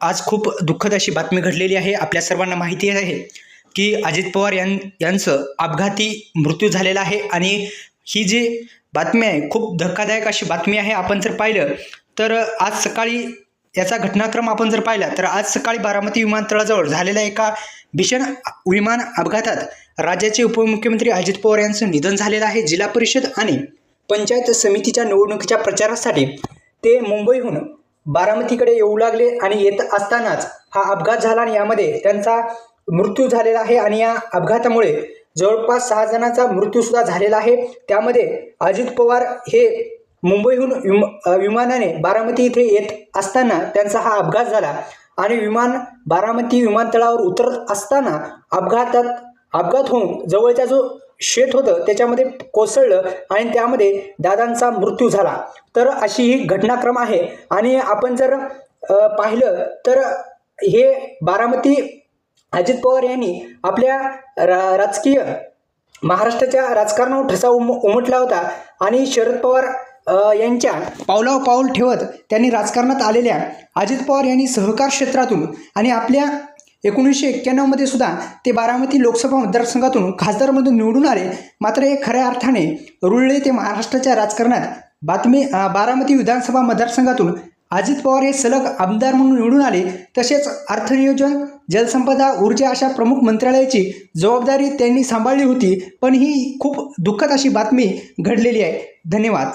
आज खूप दुःखद अशी बातमी घडलेली आहे. आपल्या सर्वांना माहिती आहे की अजित पवार यां यांचं अपघाती मृत्यू झालेला आहे आणि ही जी बातमी आहे खूप धक्कादायक अशी बातमी आहे. आपण जर पाहिलं तर आज सकाळी याचा घटनाक्रम आपण जर पाहिला तर आज सकाळी बारामती विमानतळाजवळ झालेल्या एका भीषण विमान अपघातात राज्याचे उपमुख्यमंत्री अजित पवार यांचं निधन झालेलं आहे. जिल्हा परिषद आणि पंचायत समितीच्या निवडणुकीच्या प्रचारासाठी ते मुंबईहून बारामतीकडे येऊ लागले आणि येत असतानाच हा अपघात झाला आणि यामध्ये त्यांचा मृत्यू झालेला आहे आणि या अपघातामुळे जवळपास सहा जणांचा मृत्यूसुद्धा झालेला आहे. त्यामध्ये अजित पवार हे मुंबईहून विम विमानाने बारामती इथे येत असताना त्यांचा हा अपघात झाला आणि विमान बारामती विमानतळावर उतरत असताना अपघातात अपघात होऊन जवळचा जो शेत होतं त्याच्यामध्ये कोसळलं आणि त्यामध्ये दादांचा मृत्यू झाला. तर अशी ही घटनाक्रम आहे. आणि आपण जर पाहिलं तर हे बारामती अजित पवार यांनी आपल्या रा राजकीय महाराष्ट्राच्या राजकारणावर ठसा उम उमटला होता. आणि शरद पवार यांच्या पावलावर पाऊल ठेवत त्यांनी राजकारणात आलेल्या अजित पवार यांनी सहकार क्षेत्रातून आणि आपल्या एकोणीसशे एक्क्याण्णवमध्ये सुद्धा ते बारामती लोकसभा मतदारसंघातून खासदारमधून निवडून आले. मात्र हे खऱ्या अर्थाने रुळले ते महाराष्ट्राच्या राजकारणात. बातमी बारामती विधानसभा मतदारसंघातून अजित पवार हे सलग आमदार म्हणून निवडून आले. तसेच अर्थनियोजन जलसंपदा ऊर्जा अशा प्रमुख मंत्रालयाची जबाबदारी त्यांनी सांभाळली होती. पण ही खूप दुःखद अशी बातमी घडलेली आहे. धन्यवाद.